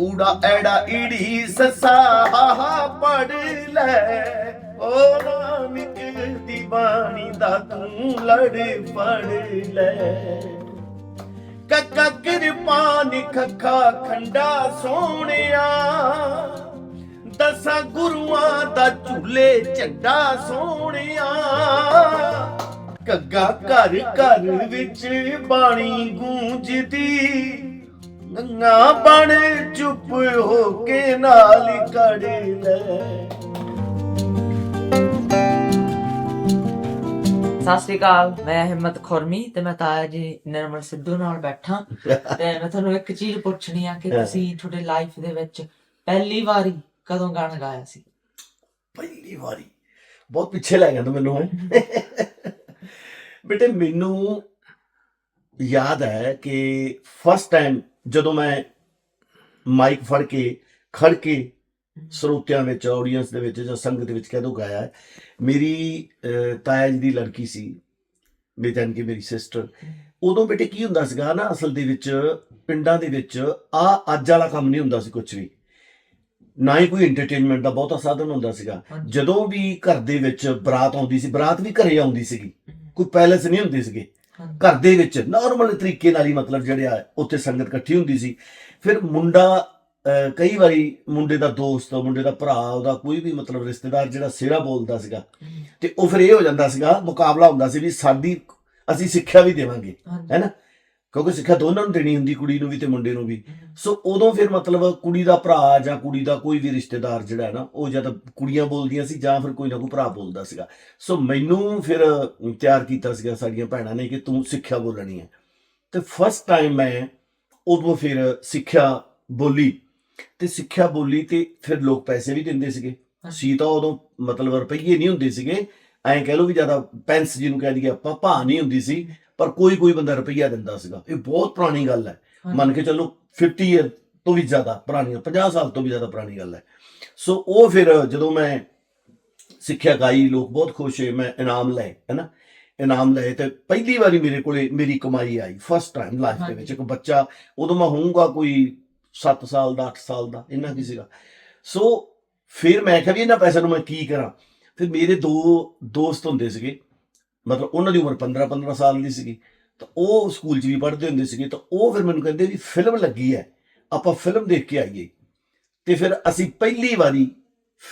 ਊੜਾ ਐੜਾ ਈੜੀ ਸੱਸਾ, ਹਾਹਾ ਪੜ ਲੈ। ਓ ਨਾਨਕ ਦੀ ਬਾਣੀ ਦਾ ਤੂੰ ਲੜ ਪੜ ਲੈ। ਕੱਕਾ ਕਿਰਪਾਨ ਖੱਖਾ ਖੰਡਾ ਸੋਹਣਿਆ। ਦਸਾਂ ਗੁਰੂਆਂ ਦਾ ਝੂਲੇ ਝੰਡਾ ਸੋਹਣਿਆ। ਕੱਗਾ ਘਰ ਘਰ ਵਿੱਚ ਬਾਣੀ ਗੂੰਜਦੀ। ਗੰਗਾ ਬਣ ਚੁੱਪ ਹੋ ਕੇ ਨਾਲ ਕੜ ਲੈ। ਸਤਿ ਸ਼੍ਰੀ ਅਕਾਲ ਮੈਂ ਹਿੰਮਤ ਖੁਰਮੀ ਤੇ ਮੈਂ ਤਾਇਆ ਜੀ ਨਿਰਮਲ ਸਿੱਧੂ ਨਾਲ ਬੈਠਾ। ਤੇ ਮੈਂ ਤੁਹਾਨੂੰ ਇੱਕ ਚੀਜ਼ ਪੁੱਛਣੀ ਆ ਕਿ। ਤੁਸੀਂ ਤੁਹਾਡੇ ਲਾਈਫ ਦੇ ਵਿੱਚ ਪਹਿਲੀ ਵਾਰੀ ਕਦੋਂ ਗਾਣਾ ਗਾਇਆ ਸੀ? ਪਹਿਲੀ ਵਾਰੀ। ਬਹੁਤ ਪਿੱਛੇ ਲੈ ਗਿਆ ਤੂੰ ਮੈਨੂੰ ਹੈ ਬੇਟੇ ਮੈਨੂੰ ਯਾਦ ਹੈ ਕਿ ਫਸਟ ਟਾਈਮ ਜਦੋਂ ਮੈਂ ਮਾਈਕ ਫੜ ਕੇ ਖੜ ਕੇ ਸਰੋਤਿਆਂ ਵਿੱਚ ਆਡੀਅנס ਦੇ ਵਿੱਚ ਜਾਂ ਸੰਗਤ ਦੇ ਵਿੱਚ ਕਦੋਂ ਗਾਇਆ ਹੈ ਮੇਰੀ ਤਾਇਆ ਜੀ ਦੀ ਲੜਕੀ ਸੀ ਜਾਨ ਕਿ ਮੇਰੀ ਸਿਸਟਰ ਉਦੋਂ ਬੇਟੇ ਕੀ ਹੁੰਦਾ ਸੀਗਾ ਨਾ ਅਸਲ ਦੇ ਵਿੱਚ ਪਿੰਡਾਂ ਦੇ ਵਿੱਚ ਆ ਅੱਜ ਵਾਲਾ ਕੰਮ ਨਹੀਂ ਹੁੰਦਾ ਸੀ ਕੁਝ ਵੀ ਨਾ ਹੀ ਕੋਈ ਐਂਟਰਟੇਨਮੈਂਟ ਦਾ ਬਹੁਤਾ ਸਾਧਨ ਹੁੰਦਾ ਸੀਗਾ। ਜਦੋਂ ਵੀ ਘਰ ਦੇ ਵਿੱਚ ਬਰਾਤ ਆਉਂਦੀ ਸੀ ਬਰਾਤ ਵੀ ਘਰੇ ਆਉਂਦੀ ਸੀਗੀ ਕੋਈ ਪੈਲੇਸ ਨਹੀਂ ਹੁੰਦੀ ਸੀਗੇ। ਘਰ ਦੇ ਵਿੱਚ ਨਾਰਮਲ ਤਰੀਕੇ ਨਾਲ ਹੀ ਮਤਲਬ ਜਿਹੜਾ ਉੱਥੇ ਸੰਗਤ ਇਕੱਠੀ ਹੁੰਦੀ ਸੀ। ਫਿਰ ਮੁੰਡਾ ਕਈ ਵਾਰੀ ਮੁੰਡੇ ਦਾ ਦੋਸਤ ਮੁੰਡੇ ਦਾ ਭਰਾ ਉਹਦਾ ਕੋਈ ਵੀ ਮਤਲਬ ਰਿਸ਼ਤੇਦਾਰ ਜਿਹੜਾ ਸਿਹਰਾ ਬੋਲਦਾ ਸੀਗਾ ਤੇ ਉਹ ਫਿਰ ਇਹ ਹੋ ਜਾਂਦਾ ਸੀਗਾ ਮੁਕਾਬਲਾ ਹੁੰਦਾ ਸੀ ਵੀ ਸਾਡੀ ਅਸੀਂ ਸਿੱਖਿਆ ਵੀ ਦੇਵਾਂਗੇ ਹਾਂਜੀ। ਕਿਉਂਕਿ ਸਿੱਖਿਆ ਦੋਨਾਂ ਨੂੰ ਦੇਣੀ ਹੁੰਦੀ ਕੁੜੀ ਨੂੰ ਵੀ ਤੇ ਮੁੰਡੇ ਨੂੰ ਵੀ। ਸੋ ਉਦੋਂ ਫਿਰ ਮਤਲਬ ਕੁੜੀ ਦਾ ਭਰਾ ਜਾਂ ਕੁੜੀ ਦਾ ਕੋਈ ਵੀ ਰਿਸ਼ਤੇਦਾਰ ਜਿਹੜਾ ਹੈ ਨਾ ਉਹ ਜਦ ਕੁੜੀਆਂ ਬੋਲਦੀਆਂ ਸੀ ਜਾਂ ਫਿਰ ਕੋਈ ਨਾ ਕੋਈ ਭਰਾ ਬੋਲਦਾ ਸੀਗਾ। ਸੋ ਮੈਨੂੰ ਫਿਰ ਤਿਆਰ ਕੀਤਾ ਸੀਗਾ ਸਾਡੀਆਂ ਭੈਣਾਂ ਨੇ ਕਿ ਤੂੰ ਸਿੱਖਿਆ ਬੋਲਣੀ ਹੈ। ਤੇ ਫਸਟ ਟਾਈਮ ਮੈਂ ਉਦੋਂ ਫਿਰ ਸਿੱਖਿਆ ਬੋਲੀ। ਤੇ ਸਿੱਖਿਆ ਬੋਲੀ ਤੇ ਫਿਰ ਲੋਕ ਪੈਸੇ ਵੀ ਦਿੰਦੇ ਸੀਗੇ। ਸੀ ਤਾਂ ਉਦੋਂ ਮਤਲਬ ਰੁਪਈਏ ਨਹੀਂ ਹੁੰਦੇ ਸੀਗੇ। ਐਂ ਕਹਿ ਲਓ ਵੀ ਜ਼ਿਆਦਾ ਪੈਂਸ ਜਿਹਨੂੰ ਕਹਿ ਦਈਏ ਆਪਾਂ ਭਾ ਨਹੀਂ ਹੁੰਦੀ ਸੀ ਪਰ ਕੋਈ ਕੋਈ ਬੰਦਾ ਰੁਪਈਆ ਦਿੰਦਾ ਸੀਗਾ। ਇਹ ਬਹੁਤ ਪੁਰਾਣੀ ਗੱਲ ਹੈ। ਮੰਨ ਕੇ ਚੱਲੋ 50 ਇਅਰ ਤੋਂ ਵੀ ਜ਼ਿਆਦਾ ਪੁਰਾਣੀ 50 ਸਾਲ ਤੋਂ ਵੀ ਜ਼ਿਆਦਾ ਪੁਰਾਣੀ ਗੱਲ ਹੈ। ਸੋ ਉਹ ਫਿਰ ਜਦੋਂ ਮੈਂ ਸਿੱਖਿਆ ਗਾਈ ਲੋਕ ਬਹੁਤ ਖੁਸ਼ ਹੋਏ ਮੈਂ ਇਨਾਮ ਲਏ ਹੈਨਾ ਇਨਾਮ ਲਏ ਤੇ ਪਹਿਲੀ ਵਾਰੀ ਮੇਰੇ ਕੋਲੇ ਮੇਰੀ ਕਮਾਈ ਆਈ ਫਸਟ ਟਾਈਮ ਲਾਈਫ ਦੇ ਵਿੱਚ। ਇੱਕ ਬੱਚਾ ਉਦੋਂ ਮੈਂ ਹੋਊਂਗਾ ਕੋਈ 7 ਸਾਲ ਦਾ 8 ਸਾਲ ਦਾ ਇੰਨਾ ਕੀ ਸੀਗਾ। ਸੋ ਫਿਰ ਮੈਂ ਕਿਹਾ ਵੀ ਇਹਨਾਂ ਪੈਸਿਆਂ ਨੂੰ ਮੈਂ ਕੀ ਕਰਾਂ? ਫਿਰ ਮੇਰੇ ਦੋ ਦੋਸਤ ਹੁੰਦੇ ਸੀਗੇ ਮਤਲਬ ਉਹਨਾਂ ਦੀ ਉਮਰ 15 15 ਸਾਲ ਦੀ ਸੀਗੀ ਤਾਂ ਉਹ ਸਕੂਲ 'ਚ ਵੀ ਪੜ੍ਹਦੇ ਹੁੰਦੇ ਸੀਗੇ ਤਾਂ ਉਹ ਫਿਰ ਮੈਨੂੰ ਕਹਿੰਦੇ ਵੀ ਫਿਲਮ ਲੱਗੀ ਹੈ ਆਪਾਂ ਫਿਲਮ ਦੇਖ ਕੇ ਆਈਏ। ਤੇ ਫਿਰ ਅਸੀਂ ਪਹਿਲੀ ਵਾਰੀ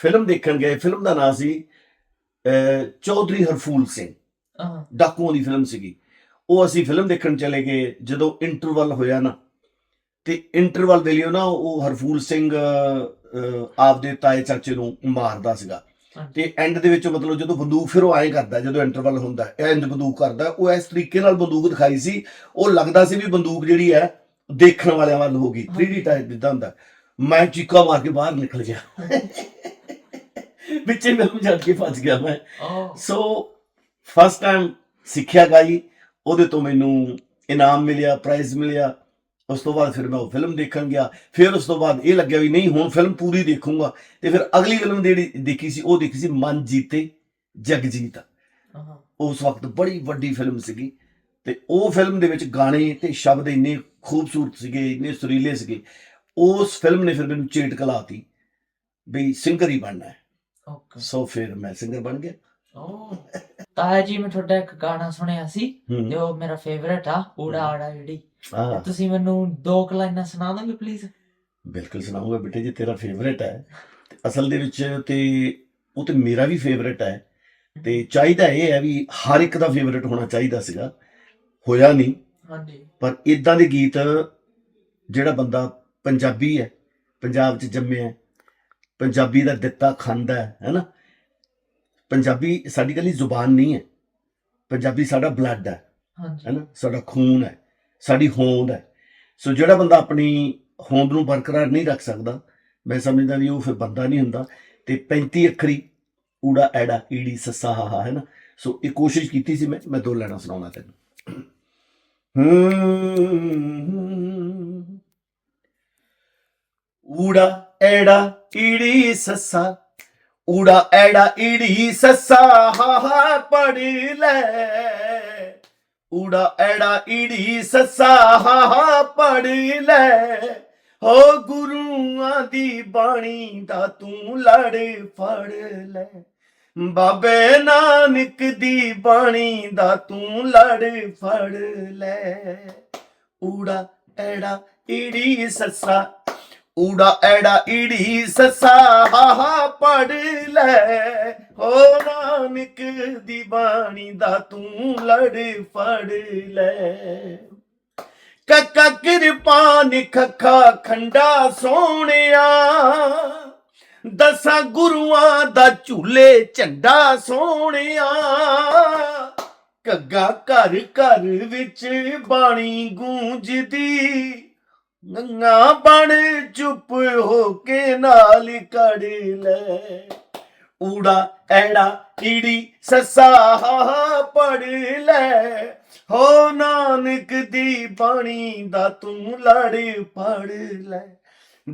ਫਿਲਮ ਦੇਖਣ ਗਏ ਫਿਲਮ ਦਾ ਨਾਮ ਸੀ ਚੌਧਰੀ ਹਰਫੂਲ ਸਿੰਘ। ਡਾਕੂਆਂ ਦੀ ਫਿਲਮ ਸੀਗੀ। ਉਹ ਅਸੀਂ ਫਿਲਮ ਦੇਖਣ ਚਲੇ ਗਏ ਜਦੋਂ ਇੰਟਰਵਲ ਹੋਇਆ ਨਾ ਤੇ ਇੰਟਰਵਲ ਦੇ ਲਈ ਉਹ ਨਾ ਉਹ ਹਰਫੂਲ ਸਿੰਘ ਆਪਦੇ ਤਾਏ ਚਾਚੇ ਨੂੰ ਮਾਰਦਾ ਸੀਗਾ। ਤੇ ਐਂਡ ਦੇ ਵਿੱਚ ਮਤਲਬ ਜਦੋਂ ਬੰਦੂਕ ਫਿਰ ਉਹ ਐਂ ਕਰਦਾ ਜਦੋਂ ਇੰਟਰਵਲ ਹੁੰਦਾ ਇਹ ਇੰਜ ਬੰਦੂਕ ਕਰਦਾ ਉਹ ਇਸ ਤਰੀਕੇ ਨਾਲ ਬੰਦੂਕ ਦਿਖਾਈ ਸੀ ਉਹ ਲੱਗਦਾ ਸੀ ਵੀ ਬੰਦੂਕ ਜਿਹੜੀ ਹੈ ਦੇਖਣ ਵਾਲਿਆਂ ਵੱਲ ਹੋਗੀ 3D ਟਾਈਪ ਜਿੱਦਾਂ ਹੁੰਦਾ ਮੈਂ ਚੀਕਾ ਮਾਰ ਕੇ ਬਾਹਰ ਨਿਕਲ ਗਿਆ। ਵਿੱਚੇ ਮੈਨੂੰ ਜੱਟ ਕੇ ਫਸ ਗਿਆ ਮੈਂ। ਸੋ ਫਸਟ ਟਾਈਮ ਸਿੱਖਿਆ ਗਾਈ ਉਹਦੇ ਤੋਂ ਮੈਨੂੰ ਇਨਾਮ ਮਿਲਿਆ ਪ੍ਰਾਈਜ਼ ਮਿਲਿਆ ਉਸ ਤੋਂ ਬਾਅਦ ਫਿਰ ਮੈਂ ਉਹ ਫਿਲਮ ਦੇਖਣ ਗਿਆ। ਫਿਰ ਉਸ ਤੋਂ ਬਾਅਦ ਇਹ ਲੱਗਿਆ ਵੀ ਨਹੀਂ ਹੁਣ ਫਿਲਮ ਪੂਰੀ ਦੇਖੂੰਗਾ। ਤੇ ਫਿਰ ਅਗਲੀ ਫਿਲਮ ਜਿਹੜੀ ਦੇਖੀ ਸੀ ਉਹ ਦੇਖੀ ਸੀ ਮਨ ਜੀਤੇ ਜਗਜੀਤ। ਉਸ ਵਕਤ ਬੜੀ ਵੱਡੀ ਫਿਲਮ ਸੀਗੀ ਤੇ ਉਹ ਫਿਲਮ ਦੇ ਵਿੱਚ ਗਾਣੇ ਤੇ ਸ਼ਬਦ ਇੰਨੇ ਖੂਬਸੂਰਤ ਸੀਗੇ ਇੰਨੇ ਸੁਰੀਲੇ ਸੀਗੇ। ਉਸ ਫਿਲਮ ਨੇ ਫਿਰ ਮੈਨੂੰ ਚੇਟ ਕਲਾਤੀ ਵੀ ਸਿੰਗਰ ਹੀ ਬਣਨਾ ਹੈ। ਓਕੇ ਸੋ ਫਿਰ ਮੈਂ ਸਿੰਗਰ ਬਣ ਗਿਆ। ਉਹ ਤਾਇਆ ਜੀ ਮੈਂ ਤੁਹਾਡਾ ਇੱਕ ਗਾਣਾ ਸੁਣਿਆ ਸੀ ਹੂੰ। ਜੋ ਮੇਰਾ ਫੇਵਰੇਟ ਆ ਊੜਾ ਆੜਾ ਜਿਹੜੀ। ਹਾਂ ਤੁਸੀਂ ਮੈਨੂੰ ਦੋ ਕੁ ਲਾਈਨਾਂ ਸੁਣਾ ਦੋਗੇ ਪਲੀਜ਼ ਬਿਲਕੁਲ ਸੁਣਾਉਂਗਾ ਬੇਟੇ ਜੀ ਤੇਰਾ ਫੇਵਰੇਟ ਹੈ। ਤੇ ਅਸਲ ਦੇ ਵਿੱਚ ਤੇ ਉਹ ਤੇ ਮੇਰਾ ਵੀ ਫੇਵਰੇਟ ਹੈ। ਤੇ ਚਾਹੀਦਾ ਇਹ ਹੈ ਵੀ ਹਰ ਇੱਕ ਦਾ ਫੇਵਰੇਟ ਹੋਣਾ ਚਾਹੀਦਾ ਸੀਗਾ। ਹੋਇਆ ਨਹੀਂ। ਹਾਂਜੀ। ਪਰ ਇਦਾਂ ਦੇ ਗੀਤ ਜਿਹੜਾ ਬੰਦਾ ਪੰਜਾਬੀ ਹੈ ਪੰਜਾਬ 'ਚ ਜੰਮਿਆ ਹੈ, ਪੰਜਾਬੀ ਦਾ ਦਿੱਤਾ ਖਾਂਦਾ ਹੈ ਹੈਨਾ ਪੰਜਾਬੀ ਸਾਡੀ ਕੱਲੀ ਜ਼ੁਬਾਨ ਨਹੀਂ ਹੈ। ਪੰਜਾਬੀ ਸਾਡਾ ਬਲੱਡ ਹੈ। ਹਾਂਜੀ। ਹੈਨਾ ਸਾਡਾ ਖੂਨ ਹੈ। ਸਾਡੀ ਹੋਂਦ ਹੈ। ਸੋ ਜਿਹੜਾ ਬੰਦਾ ਆਪਣੀ ਹੋਂਦ ਨੂੰ ਬਰਕਰਾਰ ਨਹੀਂ ਰੱਖ ਸਕਦਾ ਮੈਂ ਸਮਝਦਾ ਵੀ ਉਹ ਫਿਰ ਬੰਦਾ ਨਹੀਂ ਹੁੰਦਾ। ਤੇ 35 ਅੱਖਰੀ ਊੜਾ ਐੜਾ ਈੜੀ ਸੱਸਾ ਹਾਹਾ ਹੈ ਨਾ? ਸੋ ਇਹ ਕੋਸ਼ਿਸ਼ ਕੀਤੀ ਸੀ ਮੈਂ ਮੈਂ ਦੋ ਲੈਣਾ ਸੁਣਾਉਣਾ ਤੈਨੂੰ। ਹੂੰ। ਊੜਾ ਐੜਾ ਈੜੀ ਸੱਸਾ ਊੜਾ ਐੜਾ ਈੜੀ ਸੱਸਾ ਹਾਹਾ ਪੜ ਲੈ। ਊੜਾ ਐੜਾ ਈੜੀ ਸੱਸਾ ਹਾਹਾ ਪੜ ਲੈ। ਹੋ ਗੁਰੂਆਂ ਦੀ ਬਾਣੀ ਦਾ ਤੂੰ ਲੜ ਫੜ ਲੈ। ਬਾਬੇ ਨਾਨਕ ਦੀ ਬਾਣੀ ਦਾ ਤੂੰ ਲੜ ਫੜ ਲੈ। ਊੜਾ ਐੜਾ ਈੜੀ ਸੱਸਾ ਊੜਾ ਐੜਾ ਈੜੀ ਸੱਸਾ ਹਾ ਪੜ ਲੈ। ਹੋ ਨਾਨਕ ਦੀ ਬਾਣੀ ਦਾ ਤੂੰ ਲੜ ਫੜ ਲੈ। ਕੱਕਾ ਕਿਰਪਾਨ ਖੱਖਾ ਖੰਡਾ ਸੋਹਣਿਆ। ਦਸਾਂ ਗੁਰੂਆਂ ਦਾ ਝੂਲੇ ਝੰਡਾ ਸੋਹਣਿਆ। ਕੱਗਾ ਘਰ ਘਰ ਵਿੱਚ ਬਾਣੀ ਗੂੰਜਦੀ। ਗੰਗਾ ਬਣ ਚੁੱਪ ਹੋ ਕੇ ਨਾਲ ਕੜ ਲੈ। ਊੜਾ, ਐੜਾ, ਈੜੀ, ਸੱਸਾ ਪੜ ਲੈ। ਹੋ ਨਾਨਕ ਦੀ ਬਾਣੀ ਦਾ ਤੂੰ ਲੜ ਪੜ ਲੈ।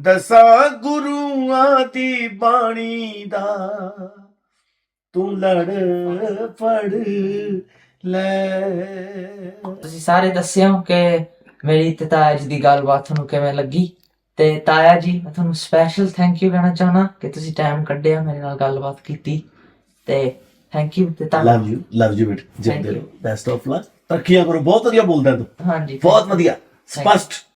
ਦਸਾਂ ਗੁਰੂਆਂ ਦੀ ਬਾਣੀ ਦਾ ਤੂੰ ਲੜ ਪੜ ਲੈ। ਤੁਸੀਂ ਸਾਰੇ ਦੱਸਿਓ ਕਿ ਮੇਰੀ ਤੇ ਤਾਇਆ ਜੀ ਦੀ ਗੱਲਬਾਤ ਤੁਹਾਨੂੰ ਕਿਵੇਂ ਲੱਗੀ? ਤੇ ਤਾਇਆ ਜੀ ਮੈਂ ਤੁਹਾਨੂੰ ਸਪੈਸ਼ਲ ਥੈਂਕ ਯੂ ਕਹਿਣਾ ਚਾਹਨਾ ਕਿ ਤੁਸੀਂ ਟਾਈਮ ਕੱਢਿਆ ਮੇਰੇ ਨਾਲ ਗੱਲਬਾਤ ਕੀਤੀ। ਤੇ ਥੈਂਕ ਯੂ ਤੇ ਤਾਂ ਲਵ ਯੂ ਲਵ ਯੂ ਬਿਟ। ਜਿੰਦੇ ਰਹੋ ਬੈਸਟ ਆਫ ਲੱਕ ਤਰੱਕੀਆਂ ਕਰੋ ਬਹੁਤ ਵਧੀਆ ਬੋਲਦਾ ਤੂੰ। ਹਾਂਜੀ। ਬਹੁਤ ਵਧੀਆ। ਸਪਸ਼ਟ।